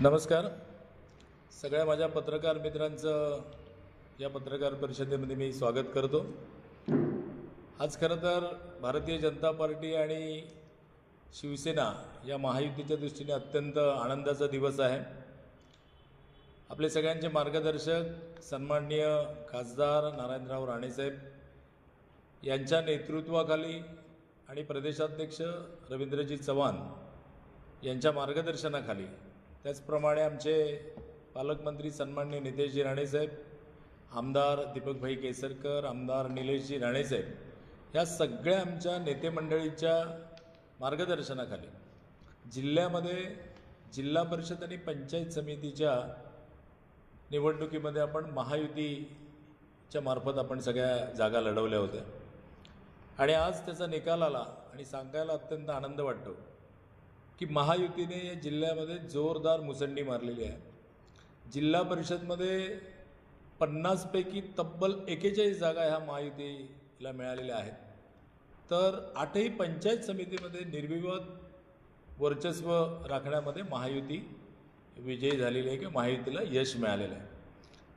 नमस्कार. सगळ्या माझ्या पत्रकार मित्रांचं या पत्रकार परिषदेमध्ये मी स्वागत करतो. आज खरं तर भारतीय जनता पार्टी आणि शिवसेना या महायुतीच्या दृष्टीने अत्यंत आनंदाचा दिवस आहे. आपले सगळ्यांचे मार्गदर्शक सन्माननीय खासदार नारायणराव राणेसाहेब यांच्या नेतृत्वाखाली आणि प्रदेशाध्यक्ष रवींद्रजी चव्हाण यांच्या मार्गदर्शनाखाली त्याचप्रमाणे आमचे पालकमंत्री सन्माननीय नितेशजी राणेसाहेब आमदार दीपकभाई केसरकर आमदार निलेशजी राणेसाहेब ह्या सगळ्या आमच्या नेतेमंडळीच्या मार्गदर्शनाखाली जिल्ह्यामध्ये जिल्हा परिषद आणि पंचायत समितीच्या निवडणुकीमध्ये आपण महायुतीच्या मार्फत आपण सगळ्या जागा लढवल्या होत्या. आणि आज त्याचा निकाल आला आणि सांगायला अत्यंत आनंद वाटतो. की महायुतीने या जिल्ह्यामध्ये जोरदार मुसंडी मारलेली आहे. जिल्हा परिषदमध्ये पन्नासपैकी तब्बल एकेचाळीस जागा ह्या महायुतीला मिळालेल्या आहेत. तर आठही पंचायत समितीमध्ये निर्विवाद वर्चस्व राखण्यामध्ये महायुती विजयी झालेली आहे किंवा महायुतीला यश मिळालेलं आहे.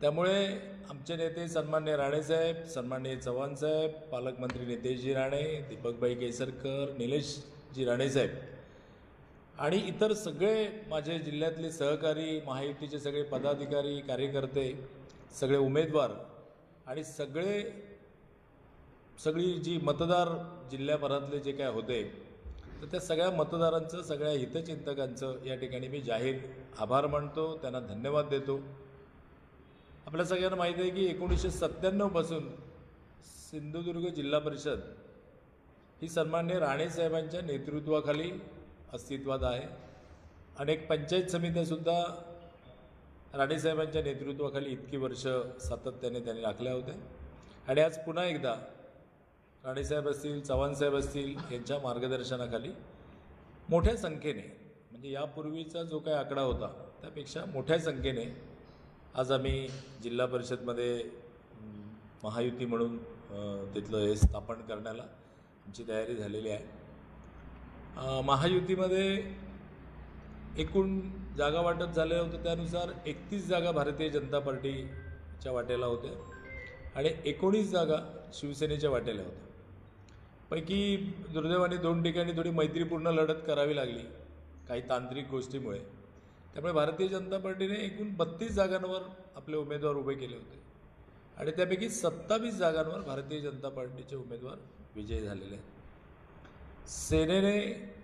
त्यामुळे आमचे नेते सन्मान्य राणेसाहेब सन्मान्य चव्हाणसाहेब पालकमंत्री नितेशजी राणे दीपकबाई केसरकर निलेशजी राणेसाहेब आणि इतर सगळे माझे जिल्ह्यातले सहकारी महायुतीचे सगळे पदाधिकारी कार्यकर्ते सगळे उमेदवार आणि सगळे सगळी जी मतदार जिल्ह्याभरातले जे काय होते तर त्या सगळ्या मतदारांचं सगळ्या हितचिंतकांचं या ठिकाणी मी जाहीर आभार मानतो त्यांना धन्यवाद देतो. आपल्या सगळ्यांना माहिती आहे की एकोणीसशे सत्त्याण्णवपासून सिंधुदुर्ग जिल्हा परिषद ही सन्मान्य राणेसाहेबांच्या नेतृत्वाखाली अस्तित्वात आहे. अनेक पंचायत समित्यासुद्धा राणेसाहेबांच्या नेतृत्वाखाली इतकी वर्ष सातत्याने त्यांनी राखल्या होत्या. आणि आज पुन्हा एकदा राणेसाहेब असतील चव्हाणसाहेब असतील यांच्या मार्गदर्शनाखाली मोठ्या संख्येने म्हणजे यापूर्वीचा जो काही आकडा होता त्यापेक्षा मोठ्या संख्येने आज आम्ही जिल्हा परिषदमध्ये महायुती म्हणून तिथलं हे स्थापन करण्याला आमची तयारी झालेली आहे. महायुतीमध्ये एकूण जागा वाटप झालेलं होतं त्यानुसार एकतीस जागा भारतीय जनता पार्टीच्या वाट्याला होत्या आणि एकोणीस जागा शिवसेनेच्या वाट्याला होत्या. पैकी दुर्दैवाने दोन ठिकाणी थोडी मैत्रीपूर्ण लढत करावी लागली काही तांत्रिक गोष्टीमुळे. त्यामुळे भारतीय जनता पार्टीने एकूण बत्तीस जागांवर आपले उमेदवार उभे केले होते. आणि त्यापैकी सत्तावीस जागांवर भारतीय जनता पार्टीचे उमेदवार विजयी झालेले आहेत. सेनेने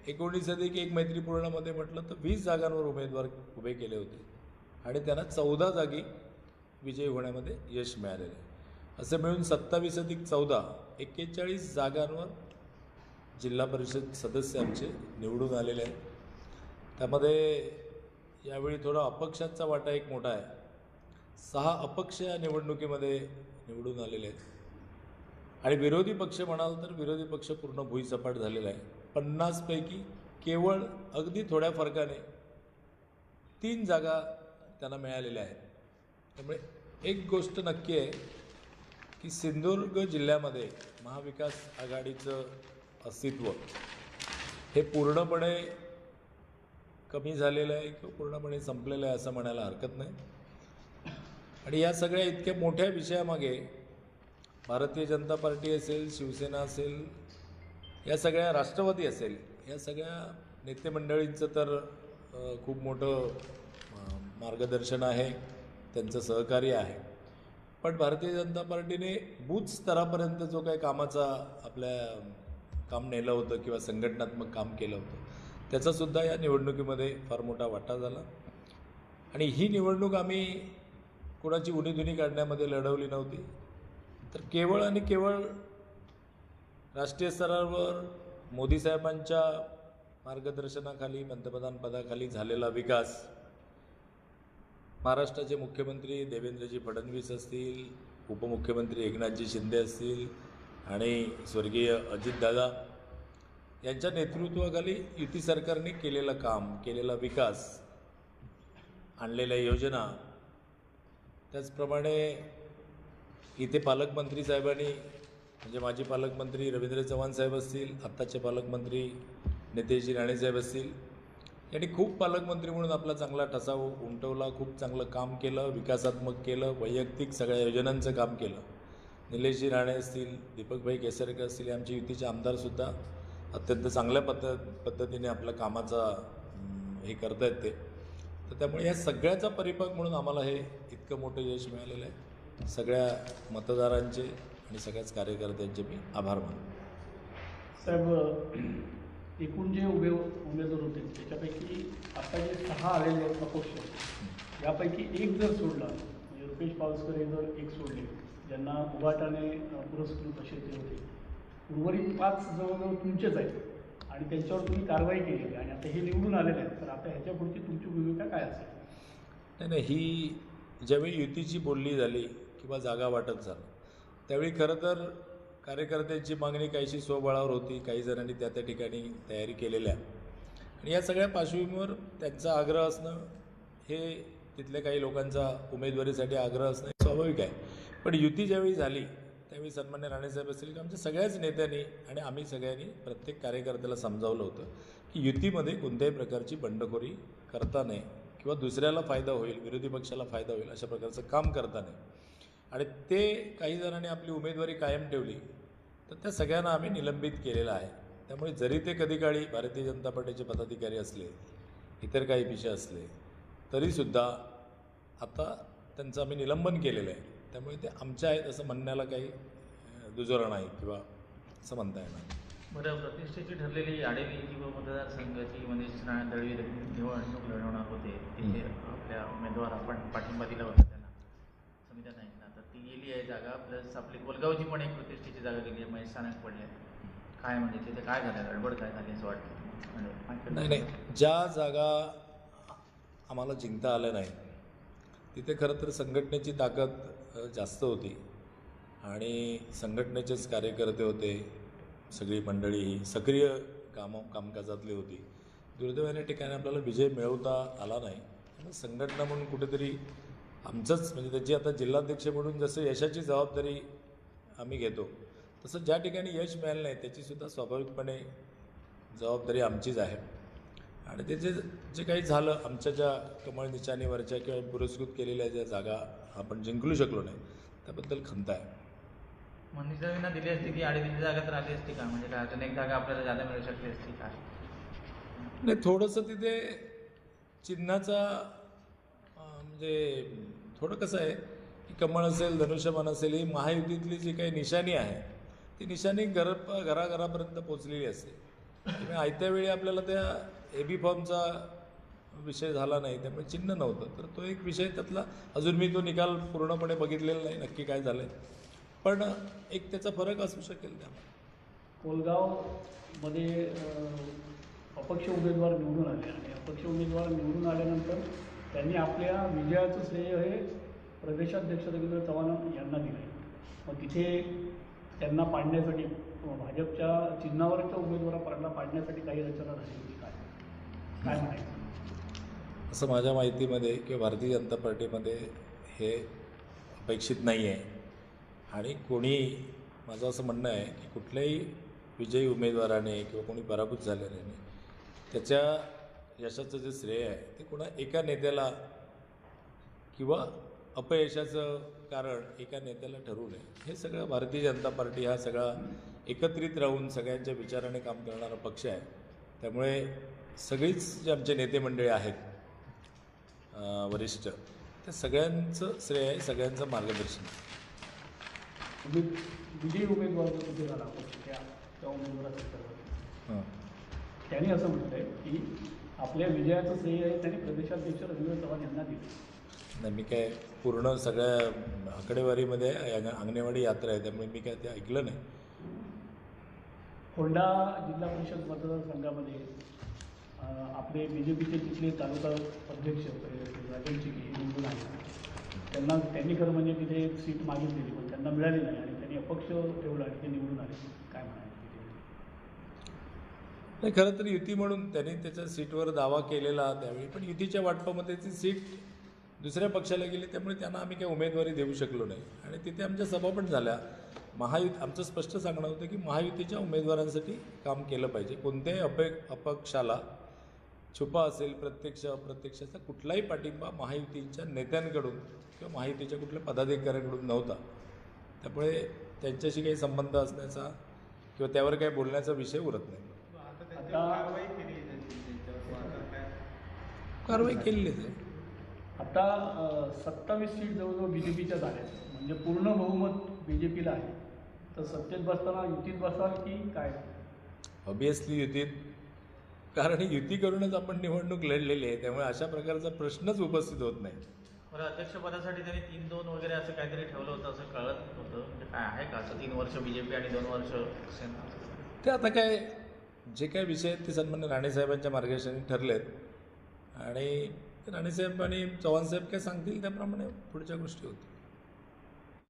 एकोणीस अधिक एक मैत्रीपूर्णामध्ये म्हटलं तर वीस जागांवर उमेदवार उभे केले होते. आणि त्यांना चौदा जागी विजयी होण्यामध्ये यश मिळालेलं आहे. असे मिळून सत्तावीस अधिक चौदा एक्केचाळीस जागांवर जिल्हा परिषद सदस्य आमचे निवडून आलेले आहेत. त्यामध्ये यावेळी थोडा अपक्षांचा वाटा एक मोठा आहे. सहा अपक्ष या निवडणुकीमध्ये निवडून आलेले आहेत. आणि विरोधी पक्ष म्हणाल तर विरोधी पक्ष पूर्ण भुईसपाट झालेला आहे. पन्नासपैकी केवळ अगदी थोड्या फरकाने तीन जागा त्यांना मिळालेल्या आहेत. त्यामुळे एक गोष्ट नक्की आहे की सिंधुदुर्ग जिल्ह्यामध्ये महाविकास आघाडीचं अस्तित्व हे पूर्णपणे कमी झालेलं आहे किंवा पूर्णपणे संपलेलं आहे असं म्हणायला हरकत नाही. आणि या सगळ्या इतक्या मोठ्या विषयामागे भारतीय जनता पार्टी असेल शिवसेना असेल या सगळ्या राष्ट्रवादी असेल या सगळ्या नेतेमंडळींचं तर खूप मोठं मार्गदर्शन आहे त्यांचं सहकार्य आहे. पण भारतीय जनता पार्टीने बूथ स्तरापर्यंत जो काही कामाचा आपल्या काम नेलं होतं किंवा संघटनात्मक काम केलं होतं त्याचासुद्धा या निवडणुकीमध्ये फार मोठा वाटा झाला. आणि ही निवडणूक आम्ही कोणाची उणीधुनी काढण्यामध्ये लढवली नव्हती. तर केवळ आणि केवळ राष्ट्रीय स्तरावर मोदी साहेबांच्या मार्गदर्शनाखाली पंतप्रधान पदाखाली झालेला विकास महाराष्ट्राचे मुख्यमंत्री देवेंद्रजी फडणवीस असतील उपमुख्यमंत्री एकनाथजी शिंदे असतील आणि स्वर्गीय अजितदादा यांच्या नेतृत्वाखाली युती सरकारने केलेलं काम केलेला विकास आणलेल्या योजना त्याचप्रमाणे इथे पालकमंत्री साहेबांनी म्हणजे माजी पालकमंत्री रवींद्र चव्हाण साहेब असतील आत्ताचे पालकमंत्री नितेशजी राणेसाहेब असतील यांनी खूप पालकमंत्री म्हणून आपला चांगला ठसा उमटवला खूप चांगलं काम केलं विकासात्मक केलं वैयक्तिक सगळ्या योजनांचं काम केलं. निलेशजी राणे असतील दीपकभाई केसरकर असतील हे आमचे युतीचे आमदारसुद्धा अत्यंत चांगल्या पद्ध पद्धतीने आपल्या कामाचा हे करता आहेत ते. तर त्यामुळे या सगळ्याचा परिपाक म्हणून आम्हाला हे इतकं मोठं यश मिळालेलं आहे. सगळ्या मतदारांचे आणि सगळ्याच कार्यकर्त्यांचे मी आभार मानतो. साहेब एकूण जे उभे उमेदवार होते त्याच्यापैकी आता जे सहा आलेले आहेत अपक्ष यापैकी एक जर सोडला म्हणजे रुपेश पावसकर हे जर एक सोडले ज्यांना उभाटाने पुरस्कृत असे ते होते उर्वरित पाच जवळजवळ तुमचेच आहेत आणि त्यांच्यावर तुम्ही कारवाई केलेली आहे आणि आता हे निवडून आलेले आहेत तर आता ह्याच्या पुढची तुमची भूमिका काय असेल? नाही नाही ही ज्यावेळी युतीची बोलणी झाली किंवा जागा वाटप झालं त्यावेळी खरं तर कार्यकर्त्यांची मागणी काहीशी स्वबळावर होती. काही जणांनी त्या त्या ठिकाणी तयारी केलेल्या. आणि या सगळ्या पार्श्वभूमीवर त्यांचा आग्रह असणं हे तिथल्या काही लोकांचा उमेदवारीसाठी आग्रह असणं हे स्वाभाविक आहे. पण युती ज्यावेळी झाली त्यावेळी सन्मान्य राणेसाहेब असतील की आमच्या सगळ्याच नेत्यांनी आणि आम्ही सगळ्यांनी प्रत्येक कार्यकर्त्याला समजावलं होतं की युतीमध्ये कोणत्याही प्रकारची बंडखोरी करता नये किंवा दुसऱ्याला फायदा होईल विरोधी पक्षाला फायदा होईल अशा प्रकारचं काम करता नये. आणि ते काही जणांनी आपली उमेदवारी कायम ठेवली तर त्या सगळ्यांना आम्ही निलंबित केलेलं आहे. त्यामुळे जरी ते कधी काळी भारतीय जनता पार्टीचे पदाधिकारी असले इतर काही विषय असले तरीसुद्धा आता त्यांचं आम्ही निलंबन केलेलं आहे. त्यामुळे ते आमच्या आहेत असं म्हणण्याला काही दुजोरा नाही किंवा असं म्हणता येणार बरं प्रतिष्ठेची ठरलेली आडेली किंवा मतदारसंघाची म्हणजे नारायण दळवी निवडणूक लढवणार होते तिथे आपल्या उमेदवार आपण पाठिंबा दिला होता त्यांना. समित्या तर ती गेली आहे जागा. प्लस आपली कोलगावची पण एक प्रतिष्ठेची जागा गेली आहे महेश सानक पडले काय म्हणजे तिथे काय झालं गडबड काय झाली असं वाटतं म्हणजे नाही नाही. ज्या जागा आम्हाला जिंकता आल्या नाही तिथे खरं तर संघटनेची ताकद जास्त होती. आणि संघटनेचेच कार्यकर्ते होते सगळी मंडळी ही सक्रिय कामं कामकाजातली होती. दुर्दैवाने ठिकाणी आपल्याला विजय मिळवता आला नाही. संघटना म्हणून कुठेतरी आमचंच म्हणजे त्याची आता जिल्हाध्यक्ष म्हणून जसं यशाची जबाबदारी आम्ही घेतो तसं ज्या ठिकाणी यश मिळालं नाही त्याचीसुद्धा स्वाभाविकपणे जबाबदारी आमचीच आहे. आणि ते जे जे काही झालं आमच्या ज्या कमळ निशाणीवरच्या किंवा पुरस्कृत केलेल्या ज्या जागा आपण जिंकलू शकलो नाही त्याबद्दल खंत आहे. मंदिरांना दिली असती की आडेलीची जागा तर आली असती का? म्हणजे काय अजून एक जागा आपल्याला जादा मिळू शकली असती काय नाही थोडंसं तिथे चिन्हाचा म्हणजे थोडं कसं आहे की कमळ असेल धनुष्यमान असेल ही महायुतीतली जी काही निशाणी आहे ती निशाणी घर घराघरापर्यंत पोचलेली असते. त्यामुळे आयत्या वेळी आपल्याला त्या ए बी फॉर्मचा विषय झाला नाही त्यामुळे चिन्ह नव्हतं. तर तो एक विषय त्यातला अजून मी तो निकाल पूर्णपणे बघितलेला नाही नक्की काय झालं आहे पण एक त्याचा फरक असू शकेल त्यामुळे कोलगावमध्ये अपक्ष उमेदवार निवडून आले आणि अपक्ष उमेदवार निवडून आल्यानंतर त्यांनी आपल्या विजयाचं श्रेय हे प्रदेशाध्यक्ष रवींद्र चव्हाण यांना दिलं मग तिथे त्यांना पाडण्यासाठी भाजपच्या चिन्हावरच्या उमेदवाराला पाडण्यासाठी काही रचना झाली होती काय? काय म्हणायचं? असं माझ्या माहितीमध्ये किंवा भारतीय जनता पार्टीमध्ये हे अपेक्षित नाही आहे. आणि कोणी माझं असं म्हणणं आहे की कुठल्याही विजयी उमेदवाराने किंवा कोणी पराभूत झालेल्याने त्याच्या यशाचं जे श्रेय आहे ते कोणा एका नेत्याला किंवा अपयशाचं कारण एका नेत्याला ठरवू नये हे सगळं भारतीय जनता पार्टी हा सगळा एकत्रित राहून सगळ्यांच्या विचाराने काम करणारा पक्ष आहे त्यामुळे सगळीच जे आमचे नेते मंडळी आहेत वरिष्ठ त्या सगळ्यांचं श्रेय आहे सगळ्यांचं मार्गदर्शन आहे. विजयी उमेदवार जो तिथे झाला त्या उमेदवाराच्या हं. त्यांनी असं म्हटलंय की आपल्या विजयाचं श्रेय आहे त्यांनी प्रदेशाध्यक्ष रवींद्र चव्हाण यांना दिलं. नाही मी काय पूर्ण सगळ्या आकडेवारीमध्ये अंग- अंगणेवाडी यात्रा आहे त्यामुळे मी काय ते ऐकलं नाही. फोंडा जिल्हा परिषद मतदारसंघामध्ये अं, आपले बी जे पीचे तिथले तालुका अध्यक्ष राजन चिकी हे निवडून आले. त्यांना त्यांनी खरं म्हणजे तिथे सीट मागितलेली पण त्यांना मिळाली नाही आणि त्यांनी अपक्ष ठेवलं आणि ते निवडून आले. काय नाही खरं तर युती म्हणून त्यांनी त्याच्या सीटवर दावा केलेला त्यावेळी पण युतीच्या वाटपामध्ये ती सीट दुसऱ्या पक्षाला गेली त्यामुळे त्यांना आम्ही काही उमेदवारी देऊ शकलो नाही. आणि तिथे आमच्या सभा पण झाल्या. महायुत आमचं स्पष्ट सांगणं होतं की महायुतीच्या उमेदवारांसाठी काम केलं पाहिजे. कोणत्याही अपे अपक्षाला छुपा असेल प्रत्यक्ष अप्रत्यक्षाचा कुठलाही पाठिंबा महायुतीच्या नेत्यांकडून किंवा महायुतीच्या कुठल्या पदाधिकाऱ्यांकडून नव्हता. त्यामुळे त्यांच्याशी काही संबंध असण्याचा किंवा त्यावर काही बोलण्याचा विषय उरत नाही. कारवाई केलेलीच आहे. आता सत्तावीस सीट जवळजवळ बी जे पीच्या झाल्या म्हणजे पूर्ण बहुमत बी जे पीला आहे. तर सत्तेत बसताना युतीत बसाल की काय? ऑबियसली युतीत. कारण युती करूनच आपण निवडणूक लढलेली आहे. त्यामुळे अशा प्रकारचा प्रश्नच उपस्थित होत नाही. बरं अध्यक्षपदासाठी त्यांनी तीन दोन वगैरे असं काहीतरी ठेवलं होतं असं कळत होतं. म्हणजे काय आहे का? असं तीन वर्ष बी जे पी आणि दोन वर्ष सेना ते आता काय जे काय विषय आहेत ते सन्मान्य राणेसाहेबांच्या मार्गदर्शनाने आहेत आणि राणेसाहेब आणि चव्हाणसाहेब काय सांगतील त्याप्रमाणे पुढच्या गोष्टी होतील.